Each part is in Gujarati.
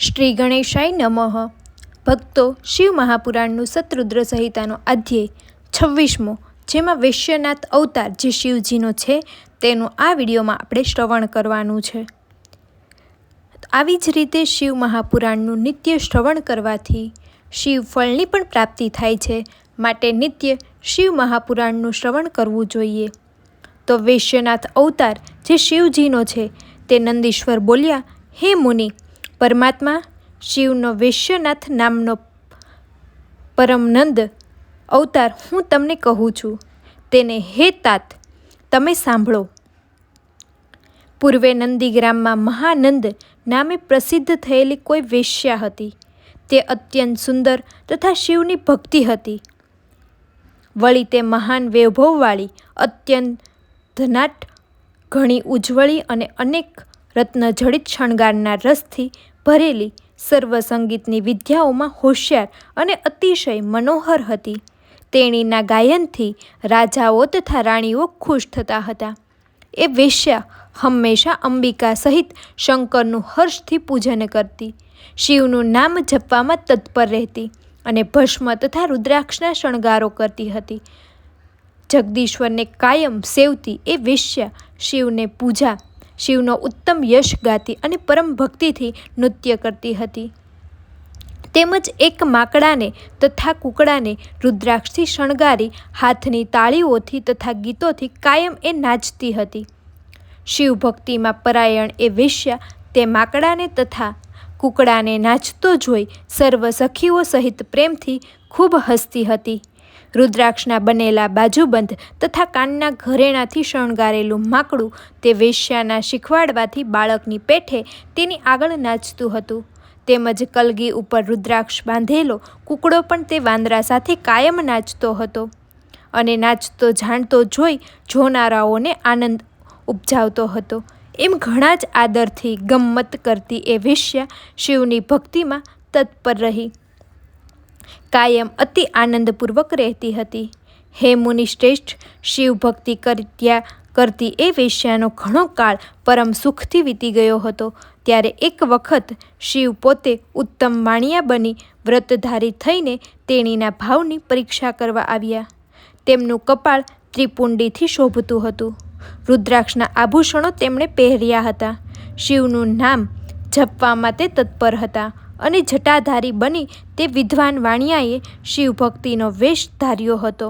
શ્રી ગણેશાય નમઃ. ભક્તો શિવ મહાપુરાણનું શતરુદ્ર સંહિતાનો અધ્યાય છવ્વીસમો, જેમાં વૈશ્યનાથ અવતાર જે શિવજીનો છે, તેનું આ વિડીયોમાં આપણે શ્રવણ કરવાનું છે. આવી જ રીતે શિવ મહાપુરાણનું નિત્ય શ્રવણ કરવાથી શિવ ફળની પણ પ્રાપ્તિ થાય છે, માટે નિત્ય શિવ મહાપુરાણનું શ્રવણ કરવું જોઈએ. તો વૈશ્યનાથ અવતાર જે શિવજીનો છે, તે નંદીશ્વર બોલ્યા, હે મુનિ પરમાત્મા શિવનો વૈશ્યનાથ નામનો પરમનંદ અવતાર હું તમને કહું છું. તેને હે તાત, તમે સાંભળો. પૂર્વે નંદીગ્રામમાં મહાનંદ નામે પ્રસિદ્ધ થયેલી કોઈ વેશ્યા હતી. તે અત્યંત સુંદર તથા શિવની ભક્તિ હતી. વળી તે મહાન વૈભવવાળી, અત્યંત ધનાટ ઘણી ઉજ્જવળી અને અનેક રત્નજડિત શણગારના રસથી ભરેલી સર્વ સંગીતની વિદ્યાઓમાં હોશિયાર અને અતિશય મનોહર હતી. તેણીના ગાયનથી રાજાઓ તથા રાણીઓ ખુશ થતા હતા. એ વેશ્યા હંમેશા અંબિકા સહિત શંકરનું હર્ષથી પૂજન કરતી. શિવનું નામ જપવામાં તત્પર રહેતી અને ભસ્મ તથા રુદ્રાક્ષના શણગારો કરતી હતી. જગદીશ્વરને કાયમ સેવતી એ વેશ્યા શિવને પૂજા શિવનો ઉત્તમ યશ ગાતી અને પરમ ભક્તિથી નૃત્ય કરતી હતી. તેમજ એક માકડાને તથા કુકડાને રુદ્રાક્ષથી શણગારી હાથની તાળીઓથી તથા ગીતોથી કાયમ એ નાચતી હતી. શિવ ભક્તિમાં પરાયણ એ વેશ્યા તે માકડાને તથા કુકડાને નાચતો જોઈ સર્વ સખીઓ સહિત પ્રેમથી ખૂબ હસતી હતી. રુદ્રાક્ષના બનેલા બાજુબંધ તથા કાનના ઘરેણાથી શણગારેલું માકડું તે વેશ્યાના શીખવાડવાથી બાળકની પેઠે તેની આગળ નાચતું હતું. તેમજ કલગી ઉપર રુદ્રાક્ષ બાંધેલો કુકડો પણ તે વાંદરા સાથે કાયમ નાચતો હતો. અને નાચતો, જાણતો, જોઈ જોનારાઓને આનંદ ઉપજાવતો હતો. એમ ઘણા જ આદરથી ગમ્મત કરતી એ વેશ્યા શિવની ભક્તિમાં તત્પર રહી. કાયમ અતિ આનંદપૂર્વક રહેતી હતી. હે મુનિ શ્રેષ્ઠ, શિવ ભક્તિ કર્યા કરતી એ વેશ્યાનો ઘણો કાળ પરમ સુખથી વીતી ગયો હતો. ત્યારે એક વખત શિવ પોતે ઉત્તમ વાણિયા બની વ્રતધારી થઈને તેણીના ભાવની પરીક્ષા કરવા આવ્યા. તેમનું કપાળ ત્રિપુંડીથી શોભતું હતું. રુદ્રાક્ષના આભૂષણો તેમણે પહેર્યા હતા. શિવનું નામ જપવામાં તે તત્પર હતા. અને જટાધારી બની તે વિદ્વાન વાણિયાએ શિવભક્તિનો વેશ ધાર્યો હતો.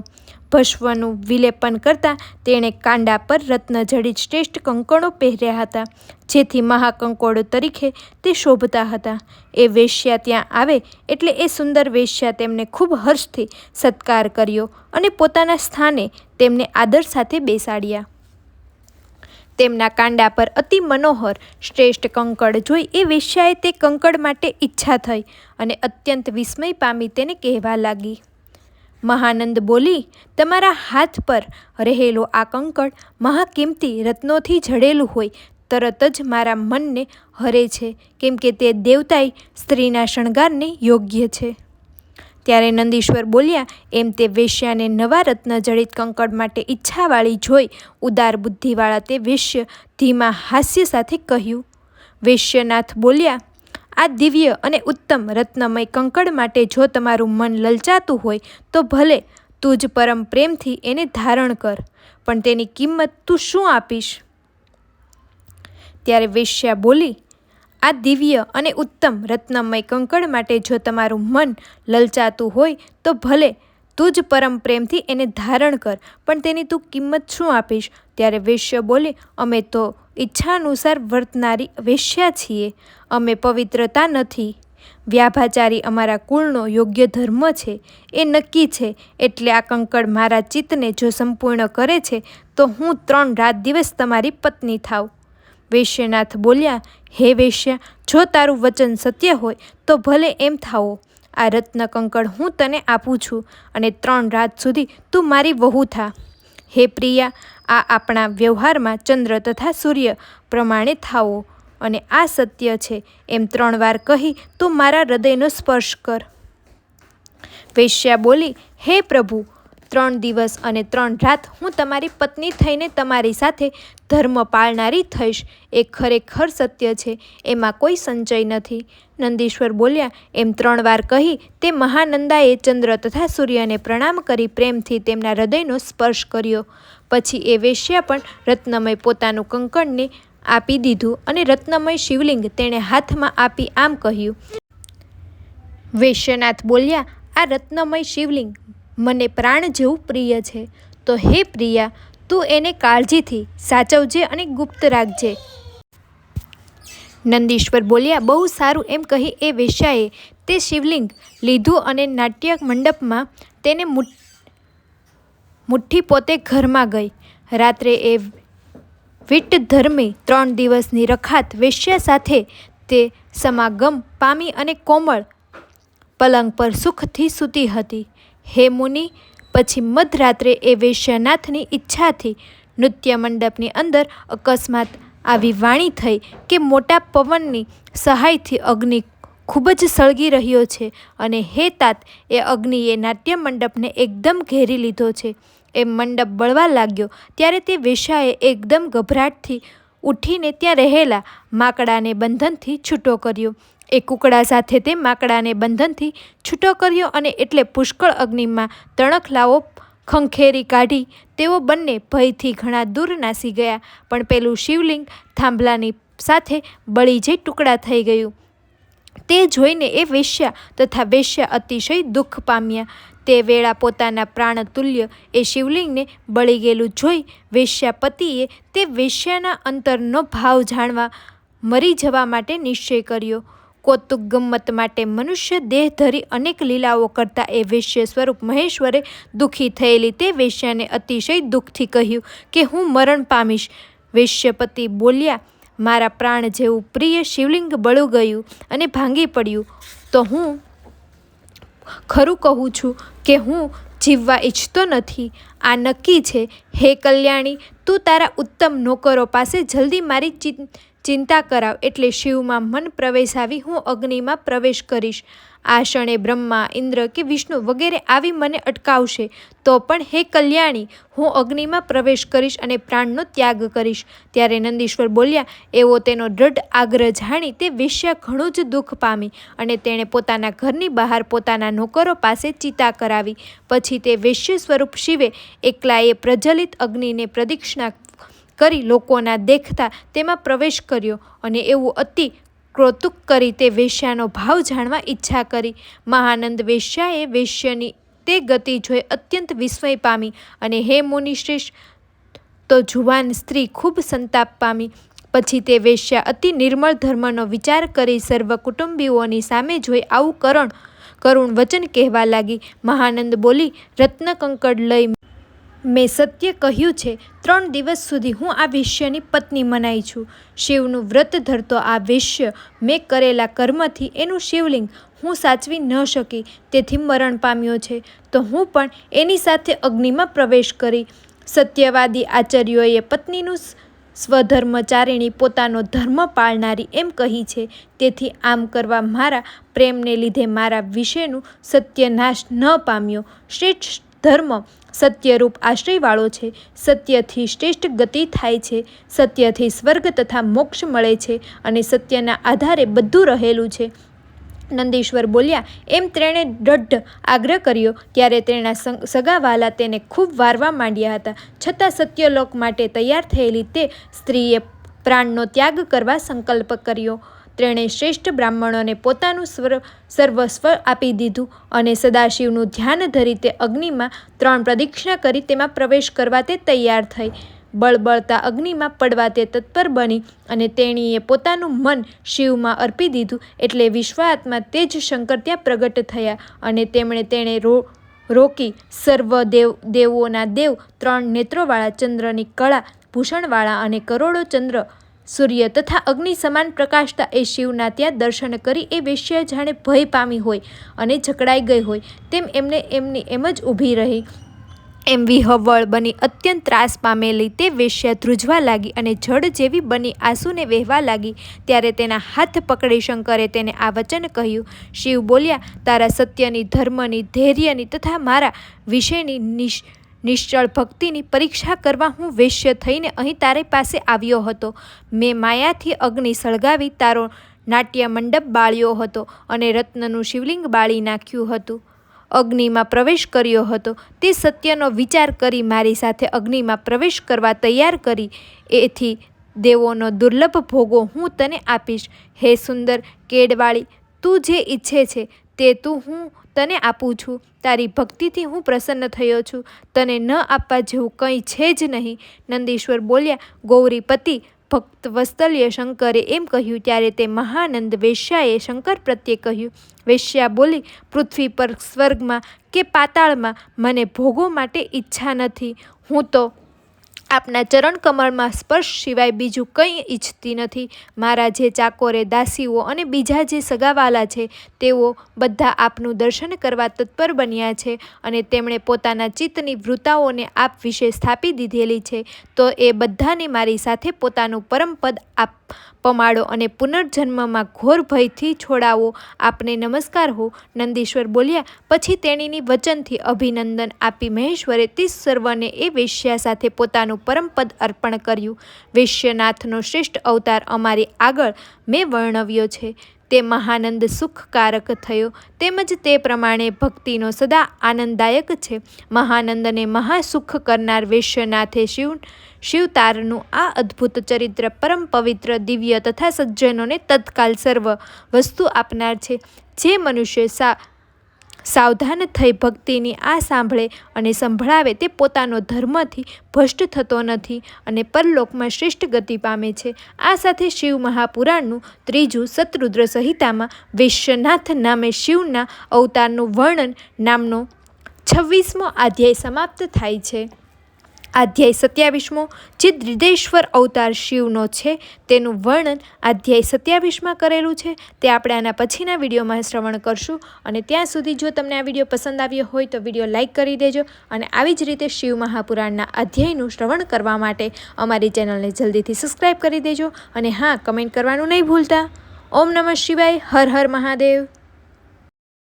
ભસ્વનું વિલેપન કરતાં તેણે કાંડા પર રત્નજડિત શ્રેષ્ઠ કંકણો પહેર્યા હતા, જેથી મહાકંકોળો તરીકે તે શોભતા હતા. એ વેશ્યા ત્યાં આવે એટલે એ સુંદર વેશ્યા તેમને ખૂબ હર્ષથી સત્કાર કર્યો અને પોતાના સ્થાને તેમને આદર સાથે બેસાડ્યા. તેમના કાંડા પર અતિ મનોહર, શ્રેષ્ઠ કંકડ જોઈ એ વેશ્યાએ તે કંકડ માટે ઈચ્છા થઈ અને અત્યંત વિસ્મય પામી તેને કહેવા લાગી. મહાનંદ બોલી, તમારા હાથ પર રહેલો આ કંકડ મહાકિંમતી રત્નોથી જડેલું હોય, તરત જ મારા મનને હરે છે, કેમ કે તે દેવતાઈ સ્ત્રીના શણગારને યોગ્ય છે. ત્યારે નંદીશ્વર બોલ્યા, એમ તે વેશ્યાને નવા રત્ન જડિત કંકડ માટે ઈચ્છાવાળી જોઈ ઉદાર બુદ્ધિવાળા તે વેશ્ય ધીમા હાસ્ય સાથે કહ્યું. વેશ્યનાથ બોલ્યા, આ દિવ્ય અને ઉત્તમ રત્નમય કંકડ માટે જો તમારું મન લલચાતું હોય, તો ભલે તું જ પરમ પ્રેમથી એને ધારણ કર, પણ તેની કિંમત તું શું આપીશ? ત્યારે વેશ્યા બોલી આ દિવ્ય અને ઉત્તમ રત્નમય કંકડ માટે જો તમારું મન લલચાતું હોય, તો ભલે તું જ પરમ પ્રેમથી એને ધારણ કર, પણ તેની તું કિંમત શું આપીશ? ત્યારે વેશ્ય બોલે, અમે તો ઈચ્છા અનુસાર વર્તનારી વેશ્યા છીએ. અમે પવિત્રતા નથી. વ્યાભાચારી અમારા કુળનો યોગ્ય ધર્મ છે. એ નક્કી છે. એટલે આ કંકડ મારા ચિત્તને જો સંપૂર્ણ કરે છે, તો હું ત્રણ રાત દિવસ તમારી પત્ની થાવ. વૈશ્યનાથ બોલ્યા, હે વૈશ્ય, જો તારું વચન સત્ય હોય, તો ભલે એમ થાવો આ રત્ન કંકળ હું તને આપું છું અને ત્રણ રાત સુધી તું મારી વહુ થા. હે પ્રિયા, આ આપણા વ્યવહારમાં ચંદ્ર તથા સૂર્ય પ્રમાણે થાવો અને આ સત્ય છે. એમ ત્રણ વાર કહી તું મારા હૃદયનો સ્પર્શ કર. વૈશ્યા બોલી, હે પ્રભુ ત્રણ દિવસ અને ત્રણ રાત હું તમારી પત્ની થઈને તમારી સાથે ધર્મ પાળનારી થઈશ. એ ખરેખર સત્ય છે. એમાં કોઈ સંચય નથી. નંદીશ્વર બોલ્યા, એમ ત્રણ વાર કહી તે મહાનંદાએ ચંદ્ર તથા સૂર્યને પ્રણામ કરી પ્રેમથી તેમના હૃદયનો સ્પર્શ કર્યો. પછી એ વેશ્યા પણ રત્નમય પોતાનું કંકણને આપી દીધું અને રત્નમય શિવલિંગ તેણે હાથમાં આપી આમ કહ્યું. વૈશ્યનાથ બોલ્યા, આ રત્નમય શિવલિંગ મને પ્રાણ જેવું પ્રિય છે. તો હે પ્રિયા, તું એને કાળજીથી સાચવજે અને ગુપ્ત રાખજે. નંદીશ્વર બોલ્યા, બહુ સારું એમ કહી એ વેશ્યાએ તે શિવલિંગ લીધું અને નાટ્ય મંડપમાં તેને મુઠ્ઠી પોતે ઘરમાં ગઈ. રાત્રે એ વિટ ધર્મે ત્રણ દિવસની રખાત વેશ્યા સાથે તે સમાગમ પામી અને કોમળ પલંગ પર સુખથી સૂતી હતી. હે મુનિ, પછી મધરાત્રે એ વૈશ્યનાથની ઈચ્છાથી નૃત્ય મંડપની અંદર અકસ્માત આવી વાણી થઈ કે મોટા પવનની સહાયથી અગ્નિ ખૂબ જ સળગી રહ્યો છે અને હે તાત, એ અગ્નિએ નાટ્ય મંડપને એકદમ ઘેરી લીધો છે. એ મંડપ બળવા લાગ્યો, ત્યારે તે વેશ્યાએ એકદમ ગભરાટથી ઉઠીને ત્યાં રહેલા માકડાને બંધનથી છૂટો કર્યો. એ કુકડા સાથે તે માકડાને બંધનથી છૂટો કર્યો અને એટલે પુષ્કળ અગ્નિમાં તણખલાઓ ખંખેરી કાઢી તેઓ બંને ભયથી ઘણા દૂર નાસી ગયા. પણ પેલું શિવલિંગ થાંભલાની સાથે બળી જઈ ટુકડા થઈ ગયું. તે જોઈને એ વેશ્યા તથા વેશ્યા અતિશય દુઃખ પામ્યા. તે વેળા પોતાના પ્રાણ તુલ્ય એ શિવલિંગને બળી ગયેલું જોઈ વેશ્યા પતિએ તે વેશ્યાના અંતરનો ભાવ જાણવા મરી જવા માટે નિશ્ચય કર્યો. કૌતુક ગમ્મત માટે મનુષ્ય દેહ ધરી અનેક લીલાઓ કરતા એ વેશ્ય સ્વરૂપ મહેશ્વરે દુઃખી થયેલી તે વેશ્યાને અતિશય દુઃખથી કહ્યું કે હું મરણ પામીશ. વેશ્યપતિ બોલ્યા મારા પ્રાણ જેવું પ્રિય શિવલિંગ બળું ગયું અને ભાંગી પડ્યું. તો હું ખરું કહું છું કે હું જીવવા ઈચ્છતો નથી. આ નક્કી છે, હે કલ્યાણી, તું તારા ઉત્તમ નોકરો પાસે જલ્દી મારી ચિંતા કરાવ એટલે શિવમાં મન પ્રવેશાવી હું અગ્નિમાં પ્રવેશ કરીશ. આ ક્ષણે બ્રહ્મા, ઇન્દ્ર કે વિષ્ણુ વગેરે આવી મને અટકાવશે. તો પણ હે કલ્યાણી, હું અગ્નિમાં પ્રવેશ કરીશ અને પ્રાણનો ત્યાગ કરીશ. ત્યારે નંદીશ્વર બોલ્યા, એવો તેનો દ્રઢ આગ્રહ જાણી તે વેશ્યા ઘણું જ દુઃખ પામી અને તેણે પોતાના ઘરની બહાર પોતાના નોકરો પાસે ચિતા કરાવી. પછી તે વેશ્ય સ્વરૂપ શિવે એકલાએ પ્રજ્વલિત અગ્નિને પ્રદક્ષિણા કરી લોકોના દેખતા તેમાં પ્રવેશ કર્યો અને એવું અતિ કૌતુક કરી તે વેશ્યાનો ભાવ જાણવા ઈચ્છા કરી. મહાનંદ વેશ્યાએ વેશ્યની તે ગતિ જોઈ અત્યંત વિસ્મય પામી અને હે મુનિશ્રેષ્ઠ, તો જુવાન સ્ત્રી ખૂબ સંતાપ પામી. પછી તે વેશ્યા અતિ નિર્મળ ધર્મનો વિચાર કરી સર્વ કુટુંબીઓની સામે જોઈ આવું કરણ, કરુણ વચન કહેવા લાગી. મહાનંદ બોલી, રત્નકંકડ લઈ મેં સત્ય કહ્યું છે, ત્રણ દિવસ સુધી હું આ વિશ્યની પત્ની મનાઈ છું. શિવનું વ્રત ધરતો આ વેશ્ય મેં કરેલા કર્મથી એનું શિવલિંગ હું સાચવી ન શકી, તેથી મરણ પામ્યો છે. તો હું પણ એની સાથે અગ્નિમાં પ્રવેશ કરી. સત્યવાદી આચાર્યોએ પત્નીનું સ્વધર્મચારિણી પોતાનો ધર્મ પાળનારી એમ કહી છે. તેથી આમ કરવા મારા પ્રેમને લીધે મારા વિશેનું સત્યનાશ ન પામ્યો. શ્રેષ્ઠ ધર્મ સત્યરૂપ આશ્રયવાળો છે. સત્યથી શ્રેષ્ઠ ગતિ થાય છે. સત્યથી સ્વર્ગ તથા મોક્ષ મળે છે અને સત્યના આધારે બધું રહેલું છે. નંદીશ્વર બોલ્યા, એમ તેણે દઢ આગ્રહ કર્યો ત્યારે તેના સગાવાલા તેને ખૂબ વારવા માંડ્યા હતા. છતાં સત્યલોક માટે તૈયાર થયેલી તે સ્ત્રીએ પ્રાણનો ત્યાગ કરવા સંકલ્પ કર્યો. તેણે શ્રેષ્ઠ બ્રાહ્મણોને પોતાનું સ્વર, સર્વસ્વ આપી દીધું અને સદાશિવનું ધ્યાન ધરી તે અગ્નિમાં ત્રણ પ્રદક્ષિણા કરી તેમાં પ્રવેશ કરવા તે તૈયાર થઈ. બળબળતા અગ્નિમાં પડવા તે તત્પર બની અને તેણીએ પોતાનું મન શિવમાં અર્પી દીધું એટલે વિશ્વાત્મા તે જ શંકર ત્યાં પ્રગટ થયા અને તેમણે તેણે રો, રોકી સર્વ દેવ, દેવોના દેવ ત્રણ નેત્રોવાળા ચંદ્રની કળા, ભૂષણવાળા અને કરોડો ચંદ્ર સૂર્ય તથા અગ્નિ સમાન પ્રકાશતા એ શિવના ત્યાં દર્શન કરી એ વેશ્યા જાણે ભય પામી હોય અને જકડાઈ ગઈ હોય. તેમ એમને એમની એમ જ ઊભી રહી. એમ વિહવળ બની અત્યંત ત્રાસ પામેલી તે વેશ્યા ધ્રુજવા લાગી અને જળ જેવી બની આંસુને વહેવા લાગી. ત્યારે તેના હાથ પકડી શંકરે તેને આ વચન કહ્યું, શિવ બોલ્યા, તારા સત્યની, ધર્મની, ધૈર્યની તથા મારા વિષયની નિશ નિશ્ચળ ભક્તિની પરીક્ષા કરવા હું વેશ્ય થઈને અહીં તારી પાસે આવ્યો હતો. મેં માયાથી અગ્નિ સળગાવી, તારો નાટ્ય મંડપ બાળ્યો હતો અને રત્નનું શિવલિંગ બાળી નાખ્યું હતું. અગ્નિમાં પ્રવેશ કર્યો હતો. તે સત્યનો વિચાર કરી મારી સાથે અગ્નિમાં પ્રવેશ કરવા તૈયાર કરી. એથી દેવોનો દુર્લભ ભોગો હું તને આપીશ. હે સુંદર કેડવાળી, તું જે ઈચ્છે છે તે તું હું તને આપું છું. તારી ભક્તિથી હું પ્રસન્ન થયો છું. તને ન આપવા જેવું કંઈ છે જ નહીં. નંદીશ્વર બોલ્યા, ગૌરીપતિ, ભક્ત વત્સલ્ય શંકરે એમ કહ્યું. ત્યારે તે મહાનંદ વેશ્યાએ શંકર પ્રત્યે કહ્યું. વેશ્યા બોલી, પૃથ્વી પર સ્વર્ગમાં કે પાતાળમાં મને ભોગો માટે ઈચ્છા નથી. હું તો આપના ચરણ કમળમાં સ્પર્શ સિવાય બીજું કંઈ ઈચ્છતી નથી. મારા જે ચાકોરે દાસીઓ અને બીજા જે સગાવાલા છે, તેઓ બધા આપનું દર્શન કરવા તત્પર બન્યા છે અને તેમણે પોતાના ચિત્તની વૃત્તાઓને આપ વિશે સ્થાપી દીધેલી છે. તો એ બધાને મારી સાથે પોતાનું પરમપદ આપ પમાડો અને પુનર્જન્મમાં ઘોર ભયથી છોડાવો. આપને નમસ્કાર હો નંદીશ્વર બોલ્યા. પછી તેણીની વચનથી અભિનંદન આપી મહેશ્વરે તે સર્વને એ વેશ્યા સાથે પોતાનું પરમપદ અર્પણ કર્યું. વેશ્યનાથનો શ્રેષ્ઠ અવતાર અમારી આગળ મેં વર્ણવ્યો છે. તે મહાનંદ સુખકારક થયો. તેમજ તે પ્રમાણે ભક્તિનો સદા આનંદદાયક છે. મહાનંદને મહાસુખ કરનાર વૈશ્યનાથે શિવ, શિવતારનું આ અદ્ભુત ચરિત્ર પરમ પવિત્ર, દિવ્ય તથા સજ્જનોને તત્કાલ સર્વ વસ્તુ આપનાર છે. જે મનુષ્ય સા સાવધાન થઈ ભક્તિની આ સાંભળે અને સંભળાવે તે પોતાનો ધર્મથી ભ્રષ્ટ થતો નથી અને પરલોકમાં શ્રેષ્ઠ ગતિ પામે છે. આ સાથે શિવ મહાપુરાણનું ત્રીજું શત્રુદ્ર સંહિતામાં વિશ્વનાથ નામે શિવના અવતારનું વર્ણન નામનો છવ્વીસમો અધ્યાય સમાપ્ત થાય છે. અધ્યાય સત્યાવીસમો, જે દ્રિદેશ્વર અવતાર શિવનો છે, તેનું વર્ણન અધ્યાય સત્યાવીસમાં કરેલું છે. તે આપણે આના પછીના વિડીયોમાં શ્રવણ કરશું. અને ત્યાં સુધી જો તમને આ વીડિયો પસંદ આવ્યો હોય તો વીડિયો લાઇક કરી દેજો અને આવી જ રીતે શિવ મહાપુરાણના અધ્યાયનું શ્રવણ કરવા માટે અમારી ચેનલને જલ્દીથી સબસ્ક્રાઈબ કરી દેજો. અને હા, કમેન્ટ કરવાનું નહીં ભૂલતા. ઓમ નમઃ શિવાય. હર હર મહાદેવ.